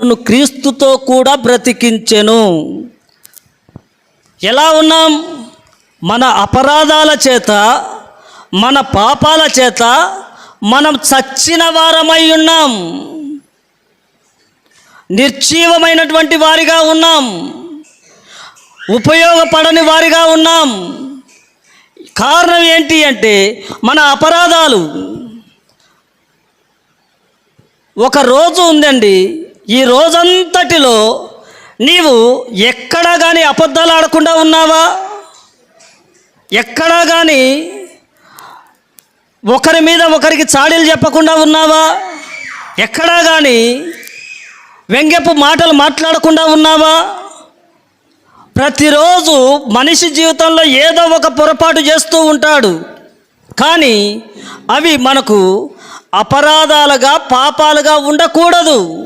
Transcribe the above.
నన్ను క్రీస్తుతో కూడా బ్రతికించెను. ఎలా ఉన్నాం? మన అపరాధాల చేత మన పాపాల చేత మనం చచ్చిన వారమై ఉన్నాం. నిర్జీవమైనటువంటి వారిగా ఉన్నాం. ఉపయోగపడని వారిగా ఉన్నాం. కారణం ఏంటి అంటే మన అపరాధాలు. ఒక రోజు ఉందండి ఈ రోజంతటిలో నీవు ఎక్కడా కానీ అబద్ధాలు ఆడకుండా ఉన్నావా? ఎక్కడా కానీ ఒకరి మీద ఒకరికి చాడీలు చెప్పకుండా ఉన్నావా? ఎక్కడా కానీ వ్యంగ్యపు మాటలు మాట్లాడకుండా ఉన్నావా? ప్రతిరోజు మనిషి జీవితంలో ఏదో ఒక పొరపాటు చేస్తూ ఉంటాడు. కానీ అవి మనకు అపరాధాలుగా పాపాలుగా ఉండకూడదు.